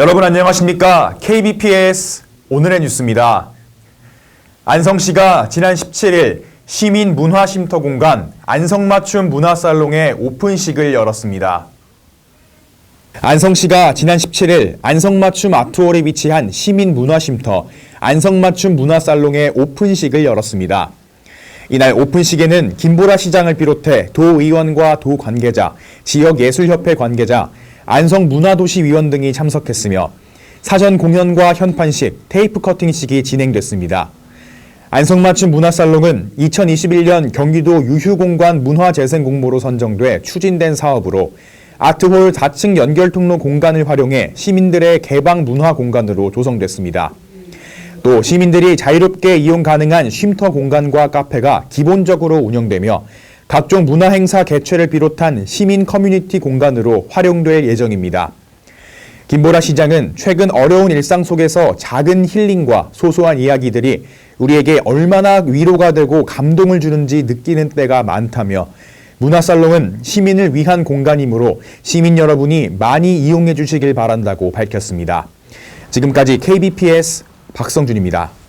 여러분 안녕하십니까? KBPS 오늘의 뉴스입니다. 안성시가 지난 17일 시민 문화 쉼터 공간 안성맞춤 문화살롱의 오픈식을 열었습니다. 안성시가 지난 17일 안성맞춤 아트홀에 위치한 시민 문화 쉼터 안성맞춤 문화살롱의 오픈식을 열었습니다. 이날 오픈식에는 김보라 시장을 비롯해 도의원과 도 관계자, 지역예술협회 관계자, 안성문화도시위원 등이 참석했으며 사전 공연과 현판식, 테이프 커팅식이 진행됐습니다. 안성맞춤 문화살롱은 2021년 경기도 유휴공간 문화재생공모로 선정돼 추진된 사업으로 아트홀 4층 연결 통로 공간을 활용해 시민들의 개방 문화 공간으로 조성됐습니다. 또 시민들이 자유롭게 이용 가능한 쉼터 공간과 카페가 기본적으로 운영되며 각종 문화 행사 개최를 비롯한 시민 커뮤니티 공간으로 활용될 예정입니다. 김보라 시장은 최근 어려운 일상 속에서 작은 힐링과 소소한 이야기들이 우리에게 얼마나 위로가 되고 감동을 주는지 느끼는 때가 많다며 문화살롱은 시민을 위한 공간이므로 시민 여러분이 많이 이용해 주시길 바란다고 밝혔습니다. 지금까지 KBPS 박성준입니다.